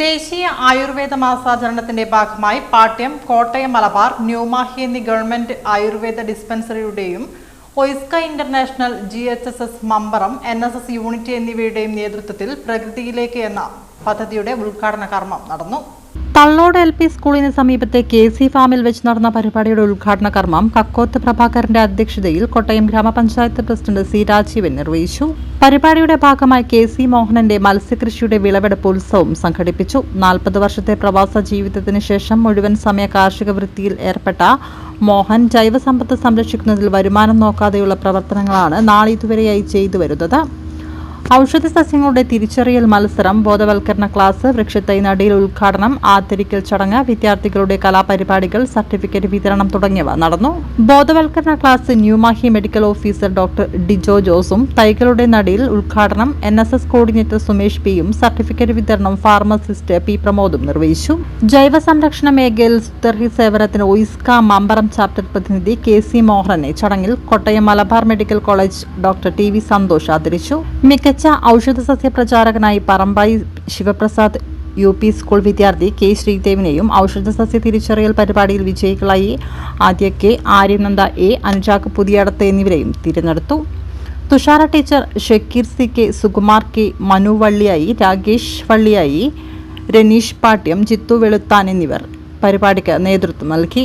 ദേശീയ ആയുർവേദ മാസാചരണത്തിന്റെ ഭാഗമായി പാട്യം കോട്ടയം മലബാർ ന്യൂമാഹി എന്നീ government Ayurveda ഡിസ്പെൻസറിയുടെയും OISCA international G H S S Mambaram N S S unit എന്നിവയുടെയും നേതൃത്വത്തിൽ പ്രകൃതിയിലേക്ക് എന്ന പദ്ധതിയുടെ ഉദ്ഘാടന കർമ്മം നടന്നു. തള്ളോട് എൽ പി സ്കൂളിന് സമീപത്തെ കെ സി ഫാമിൽ വെച്ച് നടന്ന പരിപാടിയുടെ ഉദ്ഘാടന കർമ്മം കക്കോത്ത് പ്രഭാകരന്റെ അധ്യക്ഷതയിൽ കോട്ടയം ഗ്രാമപഞ്ചായത്ത് പ്രസിഡന്റ് സി രാജീവൻ നിർവഹിച്ചു. പരിപാടിയുടെ ഭാഗമായി കെ സി മോഹനന്റെ മത്സ്യകൃഷിയുടെ വിളവെടുപ്പ് ഉത്സവം സംഘടിപ്പിച്ചു. നാൽപ്പത് വർഷത്തെ പ്രവാസ ജീവിതത്തിന് ശേഷം മുഴുവൻ സമയ കാർഷിക വൃത്തിയിൽ ഏർപ്പെട്ട മോഹൻ ജൈവസമ്പത്ത് സംരക്ഷിക്കുന്നതിൽ വരുമാനം നോക്കാതെയുള്ള പ്രവർത്തനങ്ങളാണ് നാളിതുവരെയായി ചെയ്തു വരുന്നത്. ഔഷധ സസ്യങ്ങളുടെ തിരിച്ചറിയൽ മത്സരം ബോധവൽക്കരണ ക്ലാസ് വൃക്ഷത്തൈ നടീൽ ഉദ്ഘാടനം ആദരിക്കൽ ചടങ്ങ് വിദ്യാർത്ഥികളുടെ കലാപരിപാടികൾ സർട്ടിഫിക്കറ്റ് വിതരണം തുടങ്ങിയവ നടന്നു. ബോധവൽക്കരണ class New Mahe medical officer doctor Dijo ജോസും തൈകളുടെ നടീൽ ഉദ്ഘാടനം N S S coordinator Sumesh പിയും സർട്ടിഫിക്കറ്റ് വിതരണം ഫാർമസിസ്റ്റ് പി പ്രമോദും നിർവഹിച്ചു. ജൈവ സംരക്ഷണ മേഖലയിൽ സുതർഹി സേവനത്തിന് ഒയിസ്ക മമ്പറം ചാപ്റ്റർ പ്രതിനിധി കെ സി മോഹനെ ചടങ്ങിൽ Kottayam Malabar medical college doctor T V Santhosh ആദരിച്ചു. മികച്ച ഔഷധ സസ്യ പ്രചാരകനായി Parambayi Sivaprasad U P school വിദ്യാർത്ഥി കെ ശ്രീദേവിനെയും ഔഷധ സസ്യ തിരിച്ചറിയൽ പരിപാടിയിൽ വിജയികളായി ആദ്യ കെ ആര്യനന്ദ എ അനുജാക്ക് പുതിയടത്ത് എന്നിവരെയും തിരഞ്ഞെടുത്തു. Thushara teacher Shakkeer C K Sukumar K Manu Valliyayi Rakesh Valliyayi Raneesh Pattiam Jithu Veluthan എന്നിവർ പരിപാടിക്ക് നേതൃത്വം നൽകി.